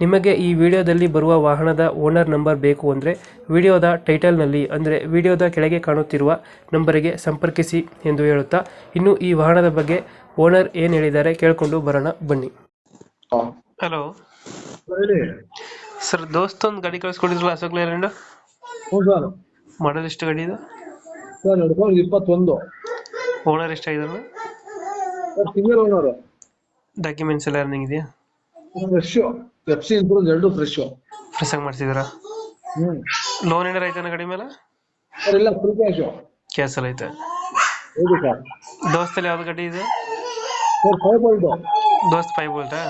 ನಿಮಗೆ ಈ ವಿಡಿಯೋದಲ್ಲಿ ಬರುವ ವಾಹನದ ಓನರ್ ನಂಬರ್ ಬೇಕು ಅಂದರೆ ವಿಡಿಯೋದ ಟೈಟಲ್ನಲ್ಲಿ ಅಂದರೆ ವಿಡಿಯೋದ ಕೆಳಗೆ ಕಾಣುತ್ತಿರುವ ನಂಬರಿಗೆ ಸಂಪರ್ಕಿಸಿ ಎಂದು ಹೇಳುತ್ತಾ ಇನ್ನು ಈ ವಾಹನದ ಬಗ್ಗೆ ಓನರ್ ಏನು ಹೇಳಿದ್ದಾರೆ ಕೇಳಿಕೊಂಡು ಬರೋಣ ಬನ್ನಿ. ಹಲೋ. ಹೇಳಿ. ಸರ್ ದೋಸ್ತ ಒಂದು ಗಾಡಿ ಕಳಿಸ್ಕೊಂಡಿದ್ರಲ್ಲ ಅಶೋಕ್ ಲೇಲ್ಯಾಂಡ್ ಹ್ಞೂ ಸರ್. ಮಾಡಲ್ ಎಷ್ಟು ಗಾಡಿ ಇದು? ಸರ್ ಎರಡು ಸಾವಿರದ ಇಪ್ಪತ್ತೊಂದು. ಓನರ್ ಎಷ್ಟಾಗಿದಾರಲ್ಲ ಸರ್ ಸಿಂಗಲ್ ಓನರ್ ಡಾಕ್ಯುಮೆಂಟ್ಸ್ ಎಲ್ಲ ರನ್ನಿಂಗ್ ಇದೆಯಾ? ಎಫ್ ಸಿ ಇನ್ಸೂರೆನ್ಸ್ ಎರಡು ಫ್ರೆಶ್ ಫ್ರೆಶ್ ಆಗಿ ಮಾಡಿಸಿದ್ದೀರಾ? ಹ್ಮ್. ಲೋನ್ ಏನಾರ ಐತೆ ಗಾಡಿ ಮೇಲೆ? ಸರ್ ಇಲ್ಲ ಫುಲ್ ಕ್ಯಾಶ್ ಕ್ಯಾನ್ಸಲ್ ಐತೆ. ಹೌದು ಸರ್. ದೋಸ್ತಲ್ಲಿ ಯಾವ್ದು ಗಾಡಿ ಇದೆ? Sir five bolt Dost five ಬೋಲ್ಟಾ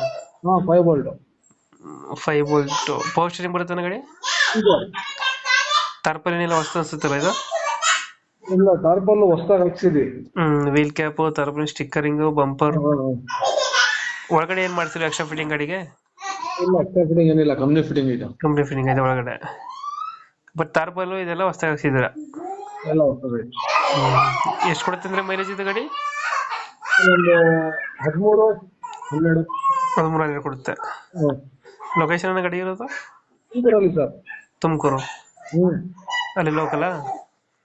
ಹಾಂ five bolt five bolt power steering ಬರುತ್ತೆ ಗಾಡಿ? ಇದು. ಏನಿಲ್ಲ ಹೊಸ್ತು ಅನ್ಸುತ್ತಲ್ಲ ಇದು? ಇಲ್ಲ ಟಾರ್ಪಲ್ ಹೊಸ್ದಾಗಿ ಹಾಕ್ಸಿದ್ವಿ. ಹ್ಮ್ wheel cap tarpaulin stickering bumper ಒಳಗಡೆ ಏನ್ ಮಾಡ್ತೀರಿ ಎಕ್ಸ್ಟ್ರಾ ಫಿಟ್ಟಿಂಗ್ ಗಾಡಿಗೆ? ಇಲ್ಲ ಎಕ್ಸ್ಟ್ರಾ ಫಿಟ್ಟಿಂಗ್ ಏನಿಲ್ಲ ಕಂಪ್ನಿ ಫಿಟ್ಟಿಂಗ್ ಇದೆ. ಕಂಪ್ನಿ ಫಿಟ್ಟಿಂಗ್ ಇದೆ ಒಳಗಡೆ. ಬಟ್ ತಾರ್ಪಲ್ ಇದೆಲ್ಲ ಹೊಸ್ದಾಗಿ ಹಾಕ್ಸಿದ್ದೀರ? ಎಲ್ಲ ಹೊಸದು ಎಷ್ಟು ಕೊಡುತ್ತೆ ಅಂದ್ರೆ ಮೈಲೇಜ್ ಇದು ಗಾಡಿ? ಒಂದು ಹದಿಮೂರು ಹನ್ನೆರಡು. ಹದಿಮೂರು ಹನ್ನೆರಡು ಕೊಡುತ್ತೆ. ಹ್ಮ್. ಲೊಕೇಶನ್ ಗಾಡಿ ಇರೋದು? ಇದರಲ್ಲಿ ಸರ್. ತುಮಕೂರು. ಹ್ಞೂ ಅಲ್ಲಿ ಲೋಕಲ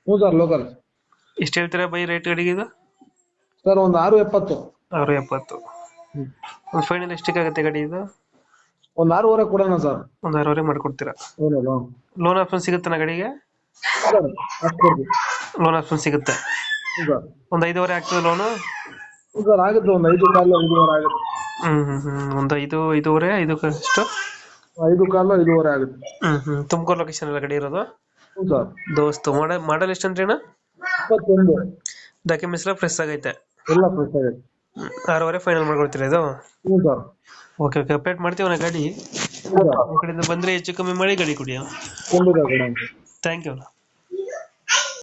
ಹ್ಞೂ ಸರ್ ಲೋಕಲ್ ಎಷ್ಟು ಹೇಳ್ತೀರಾ ಬೈ ರೇಟ್ ಗಾಡಿಗೆ ಇದು? ಸರ್ ಒಂದು ಆರು ಎಪ್ಪತ್ತು. ಆರು ಎಪ್ಪತ್ತು. ಹ್ಮ್. ಒಂದು ಫೈನಲ್ ಎಷ್ಟಕ್ಕಾಗುತ್ತೆ ಗಾಡಿ ಇದು? ಒಂದು ಆರೂವರೆ ಕೊಡೋಣ ಸರ್. ಒಂದ್ ಆರೂವರೆ ಮಾಡ್ಕೊಡ್ತೀರಾ? ಹೌದಲ್ಲ ಲೋನ್ ಆಪ್ಷನ್ ಸಿಗುತ್ತೆ ಗಾಡಿಗೆ? ಸರ್ ಅಷ್ಟು ಕೊಡ್ತೀವಿ ಲೋನ್ ಆಪ್ಷನ್ ಸಿಗುತ್ತೆ. ಹ್ಞೂ ಸರ್ ಒಂದು ಐದುವರೆ ಆಗ್ತದೆ ಲೋನು ಹ್ಞೂ ಸರ್ ಆಗುತ್ತೆ ಒಂದು ಐದು ಕಾಲು ಐದುವರೆ ಆಗುತ್ತೆ. ಹ್ಮ್ ಹ್ಮ್ ಹ್ಮ್. ಒಂದು ಐದು ಐದೂವರೆ ಐದು ಎಷ್ಟು? ಐದು ಕಾಲು ಐದೂವರೆ ಆಗುತ್ತೆ. ಹ್ಮ್ ಹ್ಮ್. ತುಮಕೂರು ಲೊಕೇಶನ್ ಎಲ್ಲ ಗಾಡಿ ಇರೋದು? ಹ್ಞೂ ಸರ್. ದೋಸ್ತು ಮಾಡ ಮಾಡಲ್ ಎಷ್ಟು ಅಂದ್ರೆ ಇಪ್ಪತ್ತೊಂದು. ಡಾಕ್ಯುಮೆಂಟ್ಸ್ ಎಲ್ಲ ಫ್ರೆಶ್ ಆಗೈತೆ. ಎಲ್ಲ ಫ್ರೆಶ್ ಆಗೈತೆ. ಹ್ಮ್. ಆರೂವರೆ ಫೈನಲ್ ಮಾಡ್ಕೊಳ್ತೀರಾ ಇದು? ಹ್ಞೂ ಸರ್. ಓಕೆ ಓಕೆ ಅಪ್ಡೇಟ್ ಮಾಡ್ತೀವಿ ನಾ ಗಾಡಿ. ನಮ್ಮ ಕಡೆಯಿಂದ ಬಂದ್ರೆ ಹೆಚ್ಚು ಕಮ್ಮಿ ಮಾಡಿ ಗಾಡಿ ಕೊಡಿ ಖಂಡಿತ ಕೊಡೋಣ ಥ್ಯಾಂಕ್ ಯು